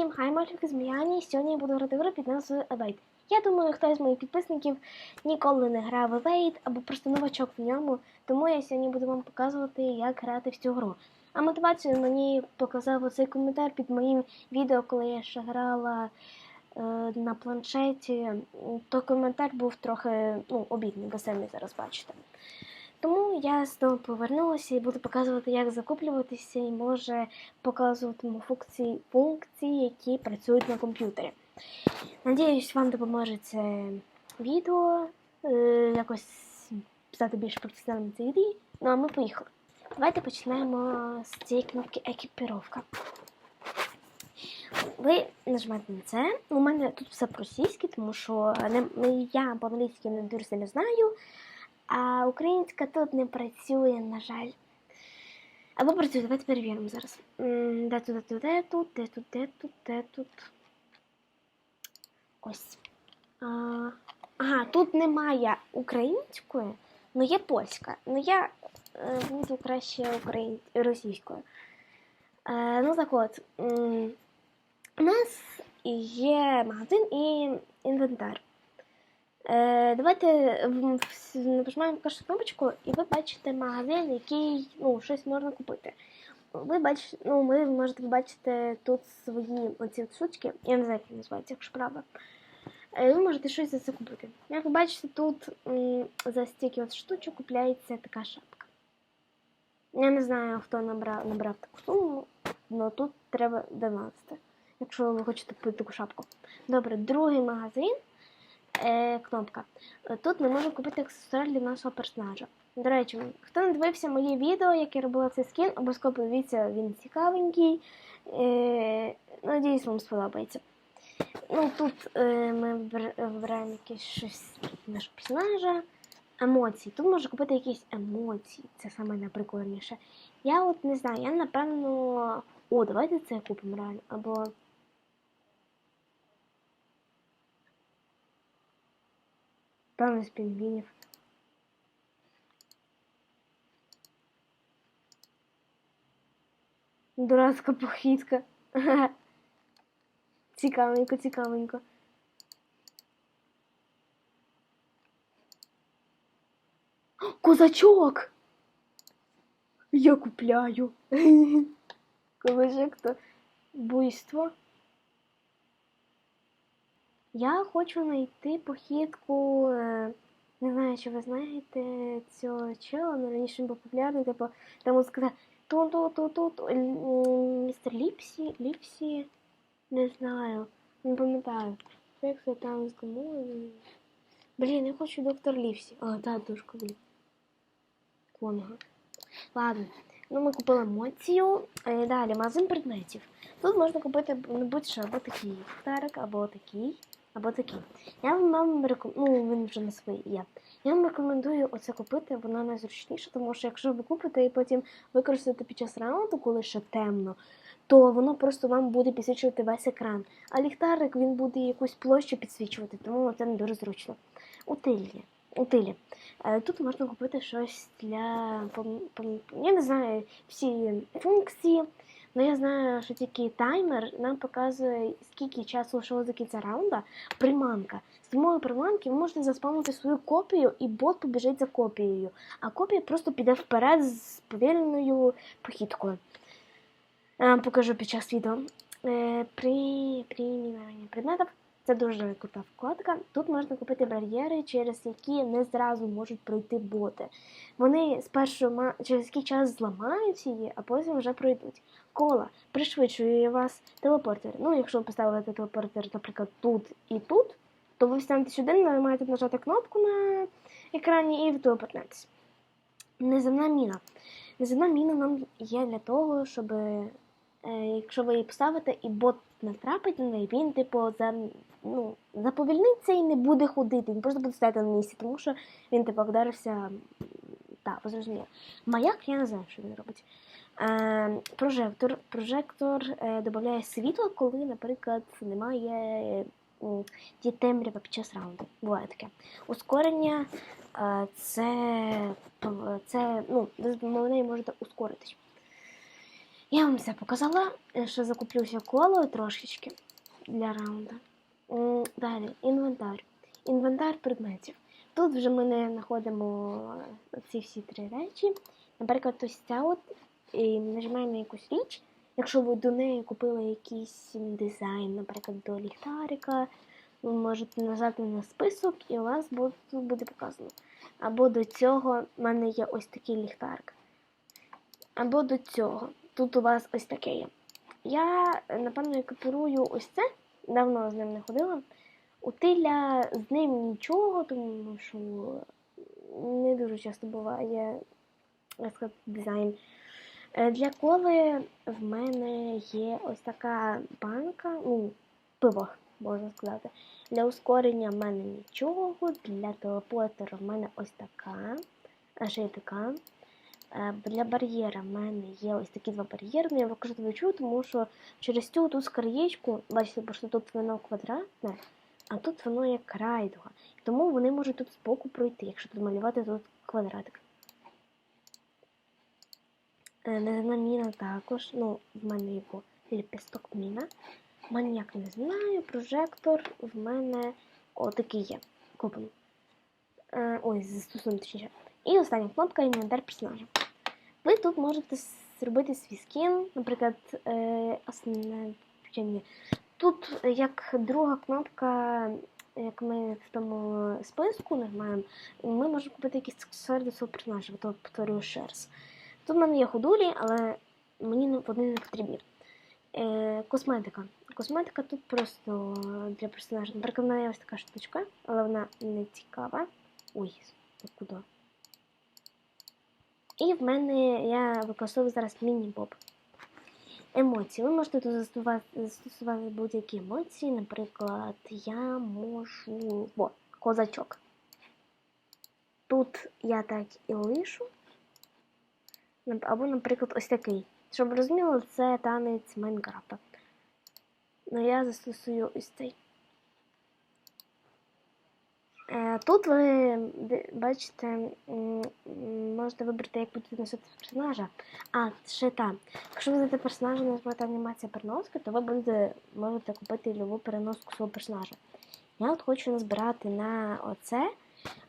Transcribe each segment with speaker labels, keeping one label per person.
Speaker 1: Всім хай мальчики з Міані. Сьогодні я буду грати в гру під назвою Evade. Я думаю, хтось з моїх підписників ніколи не грав в Evade або просто новачок в ньому, тому я сьогодні буду вам показувати, як грати в цю гру. А мотивацію мені показав оцей коментар під моїм відео, коли я ще грала е, на планшеті. То коментар був трохи ну, обідний, ви самі зараз бачите. Тому я знову повернулася і буду показувати, як закуплюватися, і може показуватиму функції, функції, які працюють на комп'ютері. Надіюсь, вам допоможе це відео е, якось стати більш професіональним цій грі. Ну а ми поїхали. Давайте почнемо з цієї кнопки екіпіровка. Ви нажмете на це. У мене тут все російське, тому що не, я по-англійськи не дуже сильно знаю. А українська тут не працює, на жаль. Або працює, давайте перевіримо зараз. Де тут, де тут, де тут, де тут, де тут, де тут. Ось. Ага, тут немає української, але є польська. Ну я е, буду краще україн... російською. Е, ну так от. У нас є магазин і інвентар. Е, давайте в- нажимаємо першу кнопочку, і ви бачите магазин, який ну, щось можна купити. Ви бачите, ну, ви можете побачити тут свої оці штучки, я не знаю, як вони називаються, якщо правда. Е, Ви можете щось за це купити. Як ви бачите, тут м, за стільки от штучок купляється така шапка. Я не знаю, хто набрав, набрав таку суму, але тут треба донатити, якщо ви хочете купити таку шапку. Добре, другий магазин е, кнопка. Е, Тут ми можемо купити аксесуар для нашого персонажа. До речі, хто не дивився моє відео, як я робила цей скін, обов'язково подивіться, він цікавенький. Е, надіюсь, вам сподобається. Ну, тут е, ми вибираємо якесь щось нашого персонажа. Емоції. Тут можна купити якісь емоції. Це саме найприкольніше. Я от не знаю, я напевно. О, давайте це купимо реально. Або. Певно, з пінгвінів. Дурацька похідка. Цікавенько, цікавенько. Козачок! Я купляю. Козачок то буйство. Я хочу знайти похідку. е, Не знаю, чи ви знаєте цього чела, але раніше він був популярний, типу, там от сказав ту ту ту ту ту містер Ліпсі, Ліпсі, не знаю, не пам'ятаю. Як це там з Гамою? Блін, я хочу доктор Ліпсі. А, та дошка, блін. Конга. Ладно. Ну, ми купили емоцію. Е, Далі, магазин предметів. Тут можна купити будь-що, або такий ліхтарик, або такий, або такий. Я вам рекомендую, ну він вже на своїй є. Я вам рекомендую оце купити, воно найзручніше, тому що якщо ви купите і потім використаєте під час раунду, коли ще темно, то воно просто вам буде підсвічувати весь екран. А ліхтарик він буде якусь площу підсвічувати, тому це не дуже зручно. У тилі. У тилі. Е, Тут можна купити щось для я не знаю всі функції, але я знаю, що тільки таймер нам показує, скільки часу лишилося до кінця раунда. Приманка. З допомогою приманки ви можете заспавнити свою копію, і бот побіжить за копією. А копія просто піде вперед з повільною похідкою. Вам покажу під час відео. Е, При примінюванні предметів це дуже крута вкладка. Тут можна купити бар'єри, через які не зразу можуть пройти боти. Вони спершу ма- через який час зламають її, а потім вже пройдуть. Кола пришвидшує вас телепортер. Ну, якщо ви поставите телепортер, наприклад, тут і тут, то ви встанете сюди, ви маєте нажати кнопку на екрані і телепортнетесь. Неземна міна. Неземна міна нам є для того, щоб е, якщо ви її поставите і бот натрапить на неї, він, типу, за, ну, заповільниться і не буде ходити. Він просто буде стояти на місці, тому що він, типу, вдарився. Так, ви зрозуміли. Маяк, я не знаю, що він робить. Е, прожектор. Прожектор е, додає світло, коли, наприклад, немає є темрява під час раунду. Буває таке. Ускорення е, це, це ну, ви з нею можете ускоритись. Я вам все показала, е, що закуплюся колою трошечки для раунда. Далі, інвентар. Інвентар предметів. Тут вже ми не знаходимо ці всі три речі. Наприклад, ось ця от і нажимаємо на якусь річ. Якщо ви до неї купили якийсь дизайн, наприклад, до ліхтарика, ви можете нажати на список і у вас буде, показано. Або до цього в мене є ось такий ліхтарик. Або до цього. Тут у вас ось таке є. Я, напевно, екіпірую ось це. Давно з ним не ходила. У тиля з ним нічого, тому що не дуже часто буває дизайн. Е, Для коли в мене є ось така банка, ну, пиво, можна сказати. Для ускорення в мене нічого, для телепортера в мене ось така, а ще така. Е, Для бар'єра в мене є ось такі два бар'єри, але я використовую тому що через цю тут скриєчку, бачите, бо що тут воно квадратне, а тут воно як райдуга. Тому вони можуть тут збоку пройти, якщо тут малювати тут квадратик. Е, Неземна міна також. Ну, в мене його ліпісток міна. Маніяк не знаю, прожектор в мене отакий є. Куплений. Е, ой, застосунок точніше. І остання кнопка інвентар персонажа. Ви тут можете зробити свій скін, наприклад, е, основне. Тут е, як друга кнопка, як ми в тому списку нажимаємо, ми можемо купити якісь аксесуари до свого персонажа, то повторюю раз. Тут в мене є ходулі, але мені не- вони не потрібні. Е, косметика. Косметика тут просто для персонажа. Наприклад, в мене є ось така штучка, але вона не цікава. Ой, куди? І в мене я використовую зараз міні-боб. Емоції. Ви можете тут застосувати, застосувати будь-які емоції. Наприклад, я можу. О, козачок. Тут я так і лишу. Або, наприклад, ось такий. Щоб ви розуміли, це танець Майнкрафта. Ну я застосую ось цей. Е, Тут ви бачите, можете вибрати, як будете носити персонажа. А, ще там. Якщо ви даєте персонажа, нажмете анімація переноски, то ви будете, можете купити любу переноску свого персонажа. Я от хочу назбирати на оце,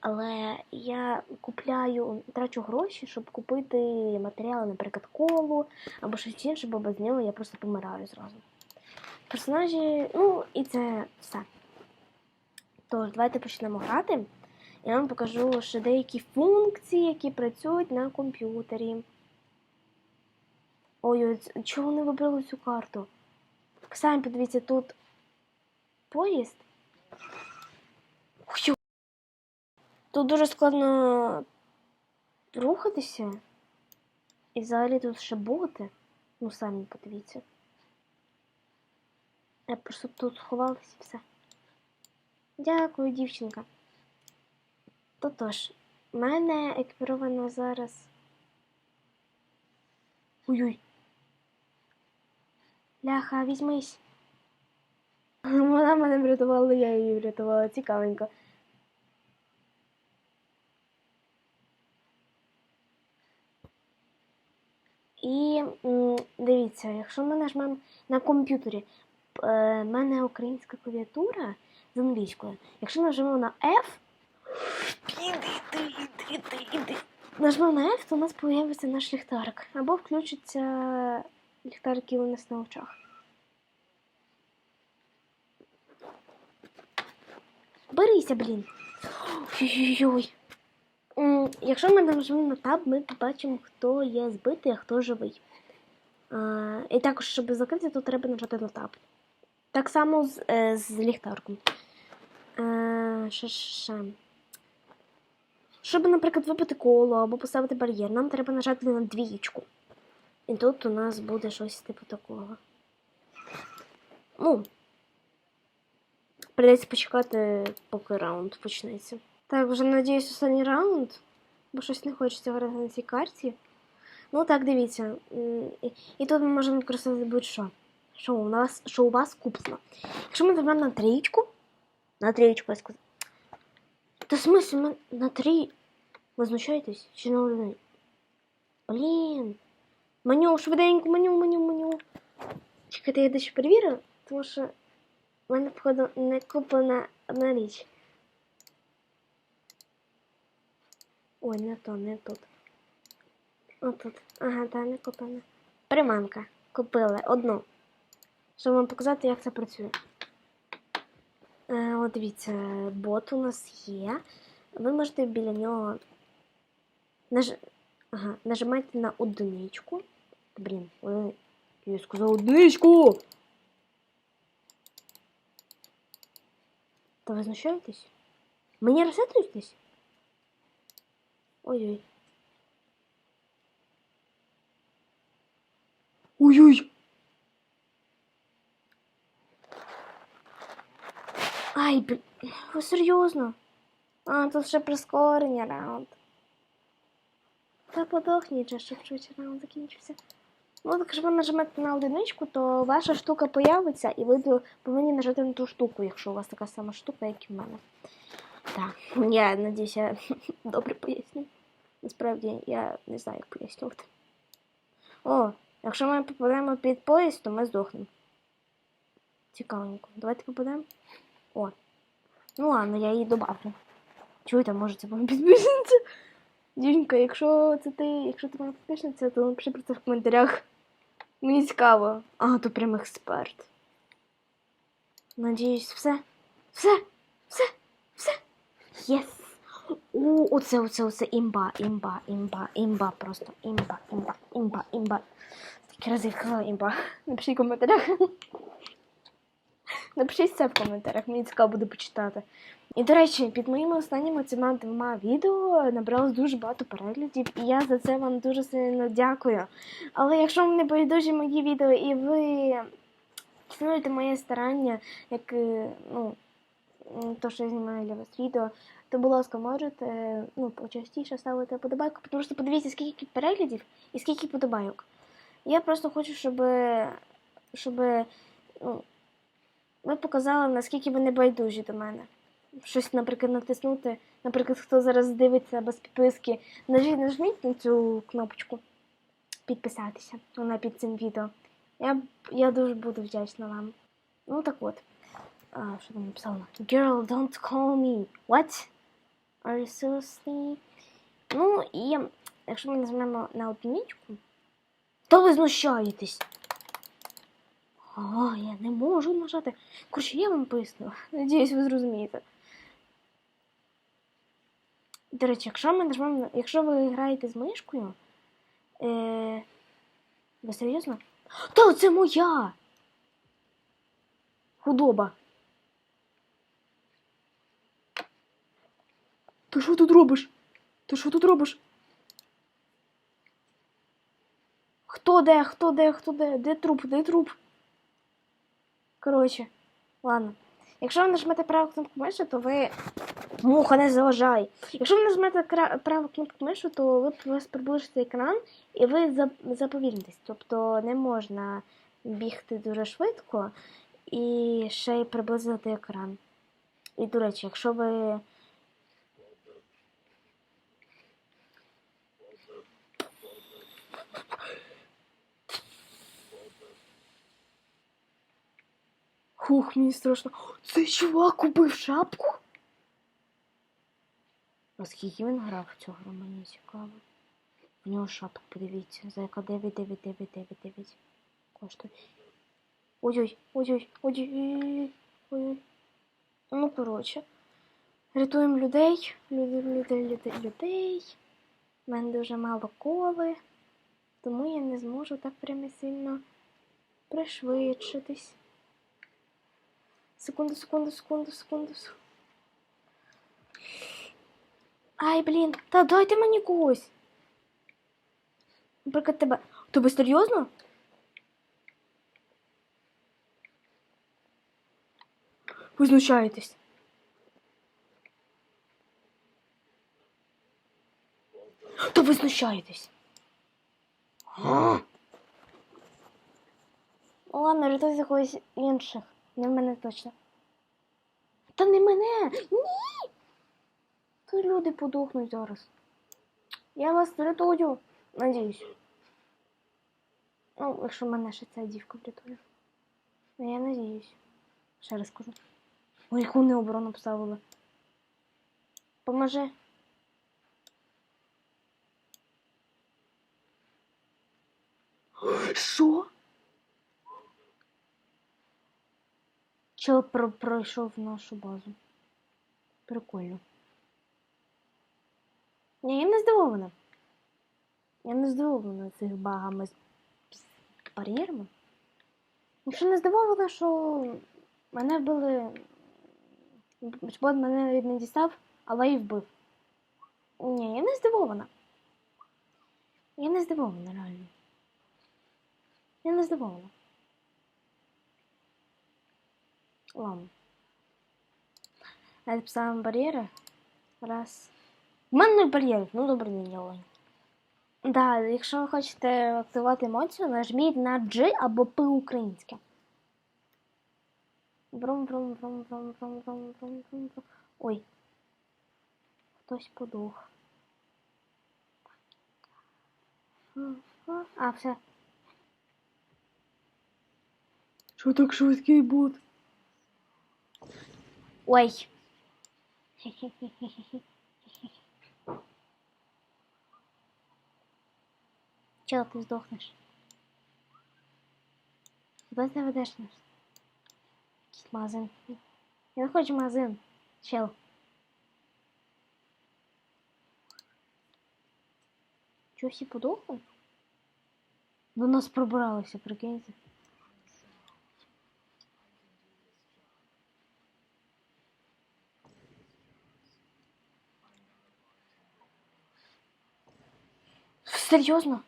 Speaker 1: але я купляю, трачу гроші, щоб купити матеріали, наприклад, колу або щось інше, бо без нього я просто помираю зразу. Персонажі, ну і це все. Тож, давайте почнемо грати. Я вам покажу ще деякі функції, які працюють на комп'ютері. Ой, чого не вибрали цю карту? Самі подивіться, тут поїзд. Тут дуже складно рухатися. І взагалі тут ще боти. Ну, самі подивіться. Я просто тут сховалася і все. Дякую, дівчинка. Тотож, мене екіпіровано зараз. Ой-ой. Ляха, візьмись. Вона мене врятувала, я її врятувала. Цікавенько. І дивіться, якщо ми нажмемо на комп'ютері, е, в мене українська клавіатура з англійською. Якщо нажмемо на F, іди, іди, іди, іди, іди. Нажмемо на F, то у нас з'явиться наш ліхтарик. Або включиться ліхтарик, який у нас на очах. Берися, блін. Ой-ой-ой. Якщо ми нажмемо на Tab, ми побачимо, хто є збитий, а хто живий. А, і також, щоб закрити, то треба нажати на Tab. Так само з, е, з ліхтарком. Е, ще. Щоб, наприклад, вибити коло або поставити бар'єр, нам треба нажати на двієчку. І тут у нас буде щось типу такого. Ну, прийдеться почекати, поки раунд почнеться. Так, вже надіюсь, останній раунд, бо щось не хочеться грати на цій карті. Ну так, дивіться. І, тут ми можемо використовувати будь-що. Що у нас, що у вас куплено. Якщо ми візьмемо на трієчку, на трієчку я сказав. Та в смислі, ми на три. Ви знущаєтесь? Чи на один? Блін. Меню, швиденько, меню, меню, меню. Чекайте, я дещо перевірю, тому що в мене, походу, не куплена одна річ. Ой, не то, не тут. Отут. Ага, та не куплена. Приманка. Купили одну. Щоб вам показати, як це працює. Е, от дивіться, бот у нас є. Ви можете біля нього наж... ага, нажимайте на одиничку. Блін, ви... я сказав одиничку! Та ви знущаєтесь? Мені розсетрюєтесь? Ой-ой. Ой-ой! Ай, блін, ви серйозно? А, тут ще прискорення раунд. Та подохніть же, щоб швидше раунд закінчився. Ну, якщо ви нажмете на одиничку, то ваша штука появиться, і ви повинні нажати на ту штуку, якщо у вас така сама штука, як і в мене. Так, я надіюсь, я добре поясню. Насправді я не знаю, як пояснювати. О, якщо ми попадемо під поїзд, то ми здохнемо. Цікавенько. Давайте попадемо. О. Ну ладно, я її добавлю. Чуєте, може це буде підписниця? Дівчинка, якщо це ти, якщо ти моя підписниця, то напиши про це в коментарях. Мені цікаво. А, то прям експерт. Надіюсь, все. Все, все, все. Єс. О, оце, оце, оце імба, імба, імба, імба, просто імба, імба, імба, імба. Такі рази імба. Напишіть в коментарях. Напишіть це в коментарях, мені цікаво буде почитати. І, до речі, під моїми останніми цими двома відео набралось дуже багато переглядів, і я за це вам дуже сильно дякую. Але якщо вам не байдужі мої відео і ви цінуєте моє старання, як е, ну, то, що я знімаю для вас відео, то, будь ласка, можете ну, почастіше ставити подобайку, тому що подивіться, скільки переглядів і скільки подобайок. Я просто хочу, щоб, щоб ну, ви показали, наскільки ви не байдужі до мене. Щось, наприклад, натиснути. Наприклад, хто зараз дивиться без підписки, нажміть, нажміть на цю кнопочку підписатися. Вона під цим відео. Я, я дуже буду вдячна вам. Ну так от. А, що там написала? Girl, don't call me. What? Are you seriously? Ну, і якщо ми нажмемо на одиничку, то ви знущаєтесь. А, я не можу нажати. Коротше, я вам поясню. Надіюсь, ви зрозумієте. До речі, якщо ми нажмемо, якщо ви граєте з мишкою, е... ви серйозно? Та це моя! Худоба. Ти що тут робиш? Ти що тут робиш? Хто де? Хто де? Хто де? Де труп? Де труп? Коротше, ладно. Якщо ви нажмете праву кнопку миші, то ви. Муха не заважай. Якщо ви нажмете праву кнопку мишу, то ви вас приближите екран і ви за- заповільнитесь. Тобто не можна бігти дуже швидко і ще й приблизити екран. І, до речі, якщо ви. Хух, мені страшно. Цей чувак купив шапку? А скільки він грав в цю гру, мені цікаво. В нього шапка, подивіться, за яка 99999 коштує. Ой-ой, ой-ой, ой-ой, ой-ой. Ну, коротше. Рятуємо людей, людей, людей, людей, людей. У мене дуже мало коли, тому я не зможу так прямо сильно пришвидшитись. Секунду, секунду, секунду, секунду. Ай, блін, та дайте мені когось. Наприклад, тебе. Тебе серйозно? Ви знущаєтесь. Та ви знущаєтесь. Ну Ладно, рятуйте когось інших. Не в мене точно. Та не мене! Ні! То люди подохнуть зараз. Я вас рятую, надіюсь. Ну, якщо мене ще ця дівка врятує. Ну, я надіюсь. Ще раз кажу. Ой, яку не оборону поставила. Поможи. Що? Чел про пройшов нашу базу. Прикольно. Ні, я не здивована. Я не здивована цих багами з бар'єрами. Якщо не здивована, що мене вбили. Бот мене не дістав, але і вбив. Ні, я не здивована. Я не здивована, реально. Я не здивована. Ладно. Давайте поставимо бар'єри. Раз. У мене бар'єрів, ну добре діло. Да, якщо ви хочете активувати емоцію, нажміть на G або P українське. Врум, врум, врум, врум, врум, врум, врум, врум. Ой. Хтось подух. А, все. Що так швидкий бот? Ой. Чел, ти здохнеш. Куди ти ведеш нас? Я не хочу. Чел. Чого всі подохли? До нас пробиралися, прикиньте. Серйозно?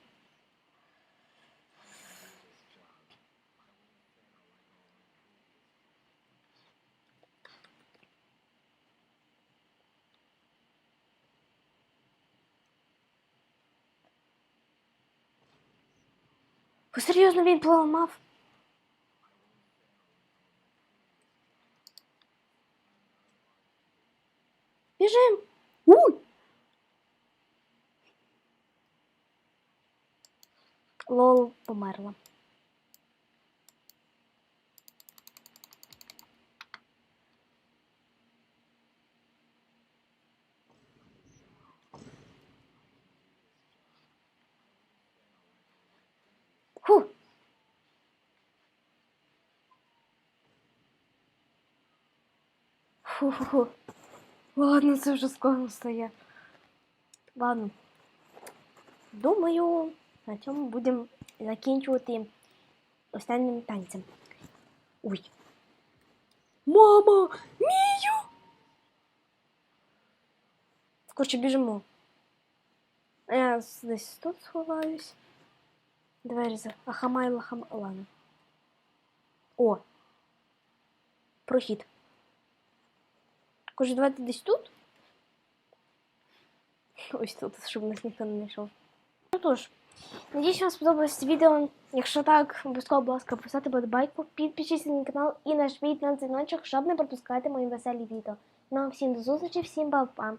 Speaker 1: Серйозно він поламав? Лол померла. Фу. Фу-фу-фу. Ладно, це вже скоро стає. Ладно. Думаю, на цьому будемо закінчувати останнім танцем. Ой. Мама! Мію! Коротше, біжимо. Я десь тут сховаюсь. Двері за. Ахамай лахам. Ладно. О. Прохід. Каже, давайте десь тут. Ось тут, щоб нас ніхто не знайшов. Ну тож, надіюсь, вам сподобалось відео. Якщо так, обов'язково, будь ласка, поставте подобайку, підпишіться на канал і нажміть на дзвіночок, щоб не пропускати мої веселі відео. Ну а всім до зустрічі, всім па-па!